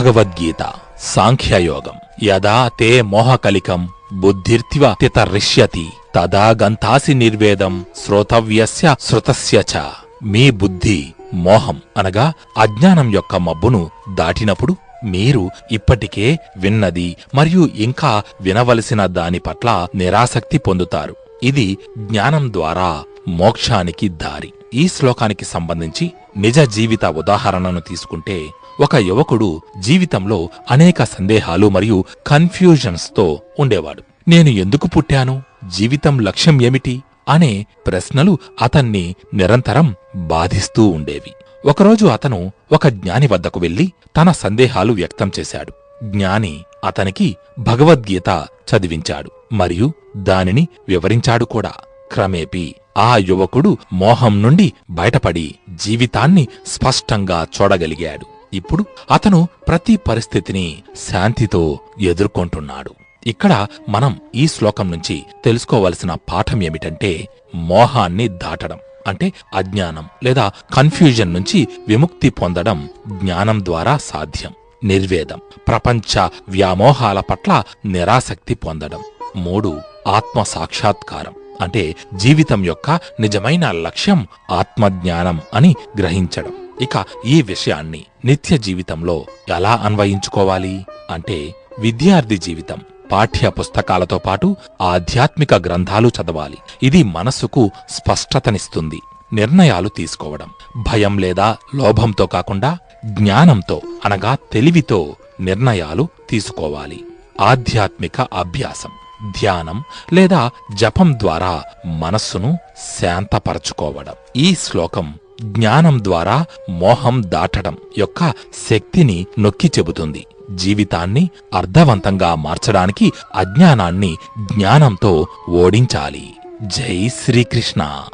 భగవద్గీత సాంఖ్యయోగం. యదా తే మోహకలికం బుద్ధిర్తివ తితరిష్యతి తదా గంతాసి నిర్వేదం శ్రోతవ్యస్య శృతస్య చ. మీ బుద్ధి మోహం అనగా అజ్ఞానం యొక్క మబ్బును దాటినప్పుడు మీరు ఇప్పటికే విన్నది మరియు ఇంకా వినవలసిన దాని పట్ల నిరాసక్తి పొందుతారు. ఇది జ్ఞానం ద్వారా మోక్షానికి దారి. ఈ శ్లోకానికి సంబంధించి నిజ జీవిత ఉదాహరణను తీసుకుంటే ఒక యువకుడు జీవితంలో అనేక సందేహాలు మరియు కన్ఫ్యూజన్స్తో ఉండేవాడు. నేను ఎందుకు పుట్టాను? జీవితం లక్ష్యం ఏమిటి? అనే ప్రశ్నలు అతన్ని నిరంతరం బాధిస్తూ ఉండేవి. ఒకరోజు అతను ఒక జ్ఞాని వద్దకు వెళ్ళి తన సందేహాలు వ్యక్తం చేశాడు. జ్ఞాని అతనికి భగవద్గీత చదివించాడు మరియు దానిని వివరించాడు కూడా. క్రమేపీ ఆ యువకుడు మోహం నుండి బయటపడి జీవితాన్ని స్పష్టంగా చూడగలిగాడు. ఇప్పుడు అతను ప్రతి పరిస్థితిని శాంతితో ఎదుర్కొంటున్నాడు. ఇక్కడ మనం ఈ శ్లోకం నుంచి తెలుసుకోవలసిన పాఠం ఏమిటంటే మోహాన్ని దాటడం అంటే అజ్ఞానం లేదా కన్ఫ్యూజన్ నుంచి విముక్తి పొందడం జ్ఞానం ద్వారా సాధ్యం. నిర్వేదం ప్రపంచ వ్యామోహాల పట్ల నిరాసక్తి పొందడం. మూడు ఆత్మ సాక్షాత్కారం. అంటే జీవితం యొక్క నిజమైన లక్ష్యం ఆత్మజ్ఞానం అని గ్రహించడం. ఇక ఈ విషయాన్ని నిత్య జీవితంలో ఎలా అన్వయించుకోవాలి? అంటే విద్యార్థి జీవితం పాఠ్య పుస్తకాలతో పాటు ఆధ్యాత్మిక గ్రంథాలు చదవాలి. ఇది మనసుకు స్పష్టతనిస్తుంది. నిర్ణయాలు తీసుకోవడం. భయం లేదా లోభంతో కాకుండా జ్ఞానంతో అనగా తెలివితో నిర్ణయాలు తీసుకోవాలి. ఆధ్యాత్మిక అభ్యాసం. ధ్యానం లేదా జపం ద్వారా మనస్సును శాంతపరచుకోవడం. ఈ శ్లోకం జ్ఞానం ద్వారా మోహం దాటడం యొక్క శక్తిని నొక్కి చెబుతుంది. జీవితాన్ని అర్థవంతంగా మార్చడానికి అజ్ఞానాన్ని జ్ఞానంతో ఓడించాలి. జై శ్రీకృష్ణ.